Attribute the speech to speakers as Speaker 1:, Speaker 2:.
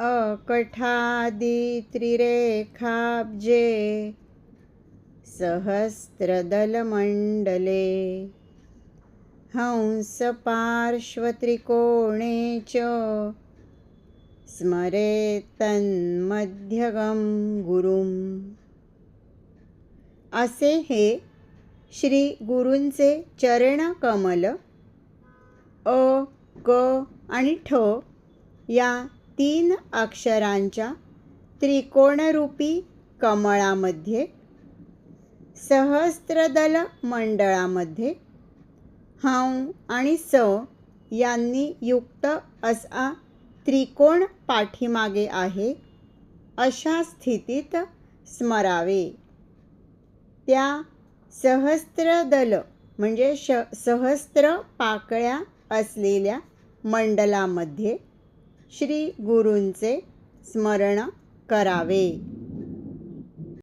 Speaker 1: अकठादित्रिरेखाब्जे सहस्रदलमण्डले। हंसपार्श्वत्रिकोणे च स्मरेत्तन्मध्यगं गुरुम्। असे हे श्री गुरूंचे चरणकमल अ क आणि ठ या तीन अक्षरांच्या त्रिकोणरूपी कमळामध्ये सहस्त्रदल मंडळामध्ये हं आणि स यांनी युक्त असा त्रिकोण पाठीमागे आहे अशा स्थितीत स्मरावे. त्या सहस्त्रदल म्हणजे श सहस्त्र पाकळ्या असलेल्या मंडलामध्ये श्री गुरूंचे स्मरण करावे.